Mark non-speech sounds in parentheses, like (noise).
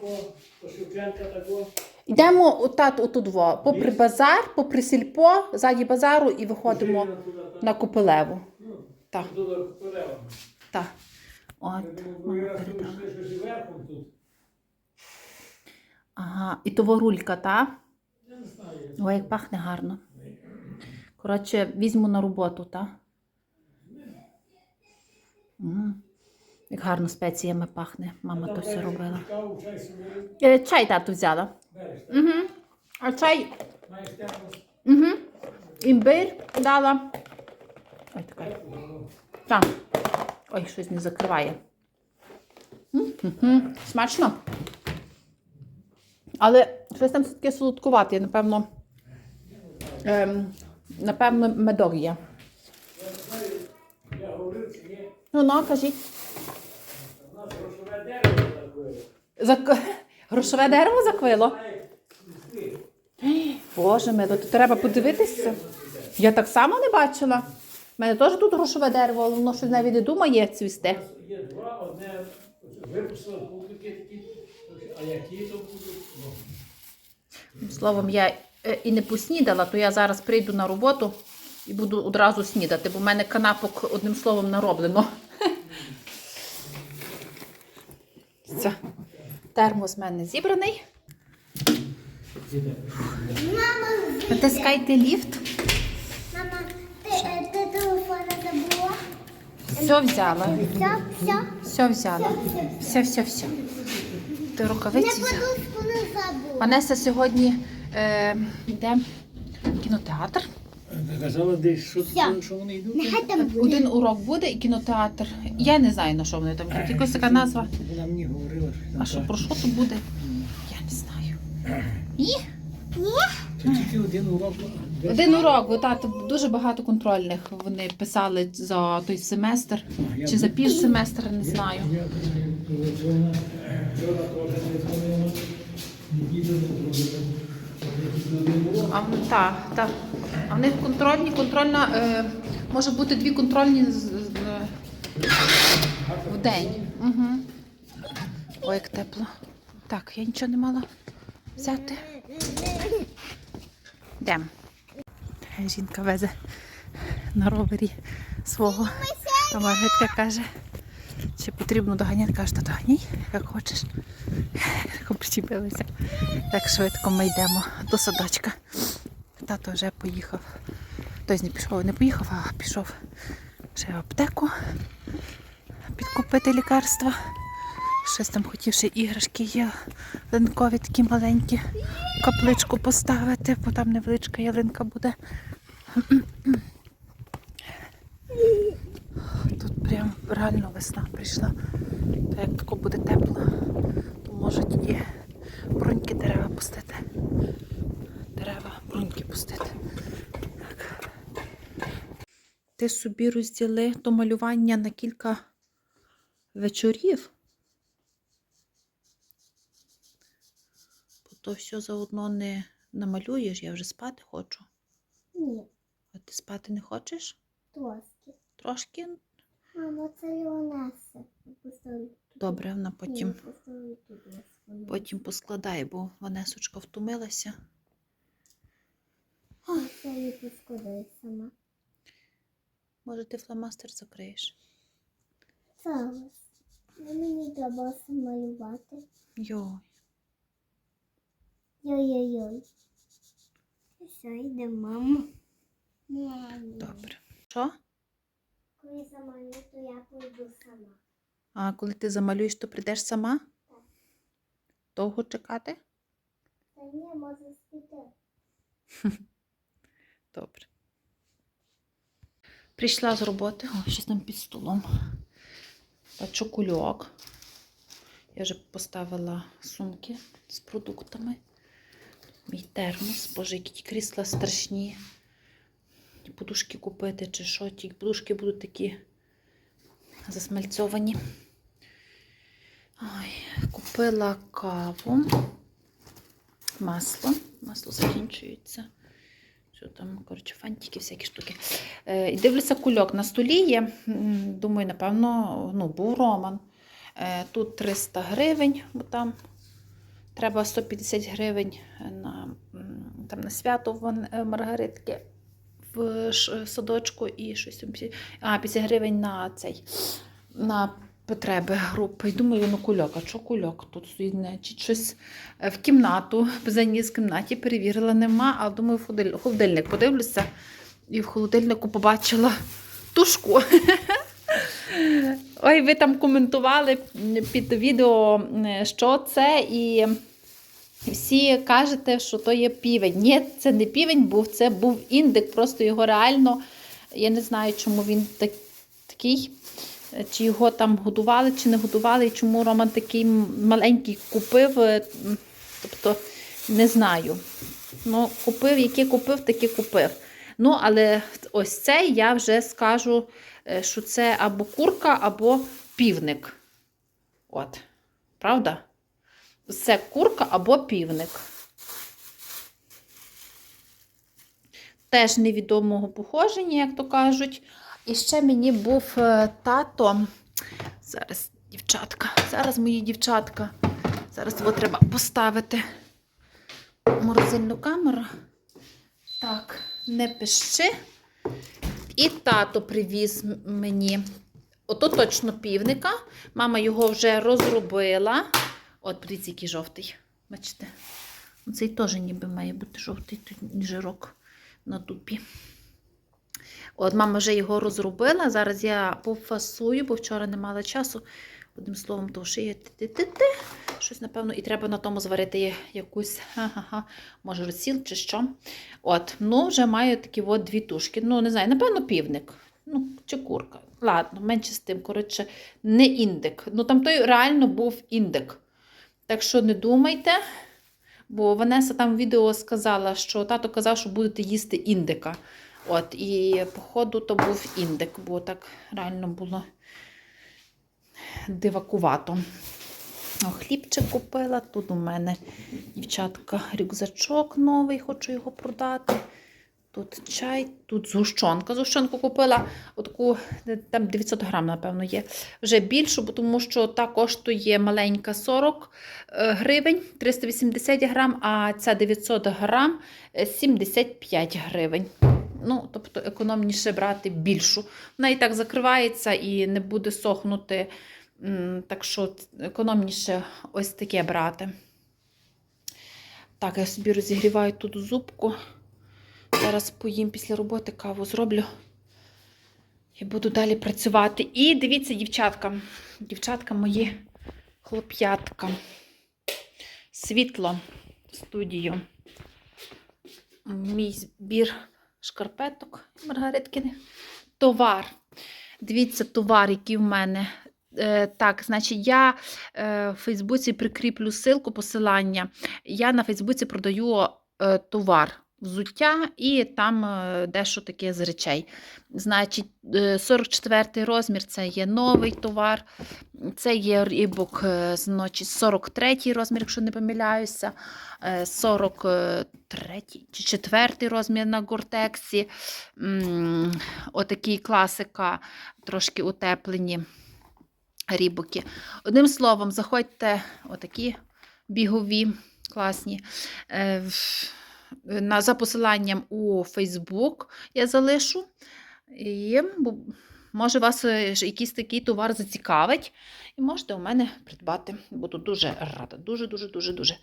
по, по Шевченка такого. Йдемо отат, отут, во, попри базар, попри сільпо, ззаді базару і виходимо Туди, на Купелеву. Ну, Так, туди так. От, Я думаю, передала. що ж і верхом тут. Ага, і того рулька, та? Я не знаю. Ой, як пахне гарно. Коротше, візьму на роботу, та? М, Як гарно спеціями пахне. Мама то все робила. Чай собі Е, чай тату взяла. Угу. А чай Угу. Імбир дала. Ой, така. Так. Ой, щось не закриває. Угу. Смачно. Але щось там все-таки солодкувате, напевно. Ем, напевно, медок є. Ну, ну, кажіть. Нас грошове дерево заквило. Боже мило, то треба подивитися. Я так само не бачила. У мене теж тут грошове дерево, але воно щось навіть не думає цвісти. Є два, одне випустило публіки а які то Словом, я е, і не поснідала, то я зараз прийду на роботу і буду одразу снідати, бо в мене канапок одним словом нароблено. Термос в мене зібраний. Натискайте ліфт. Мама, ти, е, ти телефон забула? Все взяла. Все, все. Все взяла. Все, все, все. Ти рукавиці взяла. Ванеса сьогодні е, йде в кінотеатр. Казала десь, що, що вони йдуть. Нехай там буде. Один урок буде і кінотеатр. Я не знаю, на що вони там йдуть. Якась така назва. Вона мені говорила, що там А що про що то буде? Я не знаю. Це тільки один урок. Десь- Один урок, бо тато дуже багато контрольних вони писали за той семестр я чи за пів семестра, не знаю. Я вона вчора теж не дзвонила, неділю не один. А так, так. А в них контрольні, контрольна е, може бути дві контрольні з- з- е, в день. Угу. Ой, як тепло. Так, я нічого не мала взяти. Йдемо. Жінка везе на ровері свого. А Маргитка каже, чи потрібно доганяти, каже, та доганяй, як хочеш. Причепилися. Так швидко ми йдемо до садочка. Тато вже поїхав. Тобто не пішов, не поїхав, а пішов ще в аптеку підкупити лікарства. Щось там хотів ще іграшки є линкові такі маленькі. Капличку поставити, бо там невеличка ялинка буде. Тут прям реально весна прийшла. Та як тако буде тепло, то можуть і бруньки дерева пустити. Дерева, пустити. Так. Ти собі розділи то малювання на кілька вечорів. Бо то все заодно не намалюєш, я вже спати хочу. Ні, А ти спати не хочеш? трошки. Трошки? Мамо, це. Поставлю. Добре, вона потім, потім поскладає, бо Ванесочка втомилася. А це я поскладаю сама. Може, ти фломастер закриєш? Зараз. Ну, Мені треба малювати. Йой. Йой-йой-йой. Все, йде мама. Добре. Що? Коли замалю, то я пойду сама. А коли ти замалюєш, то прийдеш сама? Так. Довго чекати? Та ні, може спіти. (laughs) Добре. Прийшла з роботи, о, щось там під столом. Бачу кульок. Я вже поставила сумки з продуктами. Мій термос. Боже, які крісла страшні. Подушки купити чи що. Ті подушки будуть такі засмальцьовані. Ой, купила каву, масло. Масло закінчується. Що там, коротше, фантики, всякі штуки. Е, дивлюся, кульок на столі є. Думаю, напевно, ну, був Роман. Е, тут 300 гривень, бо там треба 150 гривень на, там, на свято в е, Маргаритки в садочку і щось А, 50 гривень на цей. На потреби групи. І думаю, ну кульок, а що кульок тут стоїть? Значить, щось е, в кімнату, заніс в кімнаті, перевірила, нема, а думаю, в холодиль- холодильник подивлюся. І в холодильнику побачила тушку. (laughs) Ой, ви там коментували під відео, е, що це, і всі кажете, що то є півень. Ні, це не півень був, це був індик, просто його реально. Я не знаю, чому він так, такий, чи його там годували, чи не годували, і чому Роман такий маленький купив. е, Тобто, не знаю. Ну, купив, який купив, такий купив. Ну, але ось цей я вже скажу, е, що це або курка, або півник. От. Правда? Це курка або півник. Теж невідомого походження, як то кажуть. І ще мені був е, тато. Зараз, дівчатка, зараз мої дівчатка. Зараз його треба поставити морозильну камеру. Так, не пиши. І тато привіз мені. Ото точно півника. Мама його вже розробила. От, подивіться, який жовтий. Бачите? Цей теж ніби має бути жовтий жирок на дупі. От, мама вже його розробила. Зараз я пофасую, бо вчора не мала часу. Одним словом, то шиє ти-ти-ти. Щось, напевно, і треба на тому зварити якусь, ха-ха-ха, може, розсіл чи що. От, ну, вже маю такі от дві тушки. Ну, не знаю, напевно, півник. Ну, чи курка. Ладно, менше з тим, коротше, не індик. Ну, там той реально був індик. Так що не думайте, бо Ванеса там в відео сказала, що тато казав, що будете їсти індика. От, і походу то був індик, бо так реально було дивакувато. О, хлібчик купила. Тут у мене дівчатка рюкзачок новий, хочу його продати. Тут чай, тут згущенка. Згущенку купила отаку, там 900 грам, напевно, є. Вже більшу, тому що та коштує маленька 40 е, гривень, 380 грам, а ця 900 грам е, 75 гривень. Ну, тобто економніше брати більшу. Вона і так закривається і не буде сохнути. Так що економніше ось таке брати. Так, я собі розігріваю тут зубку. Зараз поїм після роботи каву зроблю. І буду далі працювати. І дивіться, дівчатка. Дівчатка мої хлоп'ятка. Світло в студію. Мій збір шкарпеток Маргариткини. Товар. Дивіться, товар, який в мене. Е, так, значить, я е, в Фейсбуці прикріплю ссылку, посилання. Я на Фейсбуці продаю е, товар, взуття і там е, дещо таке з речей. Значить, е, 44 розмір це є новий товар. Це є рібок е, значить, 43 розмір, якщо не помиляюся. е, 43 чи 4 розмір на гортексі. Отакий класика, трошки утеплені рібоки. Одним словом, заходьте отакі бігові, класні. На, за посиланням у Facebook я залишу. І може вас е, якийсь такий товар зацікавить, і можете у мене придбати. Буду дуже рада. Дуже, дуже, дуже, дуже.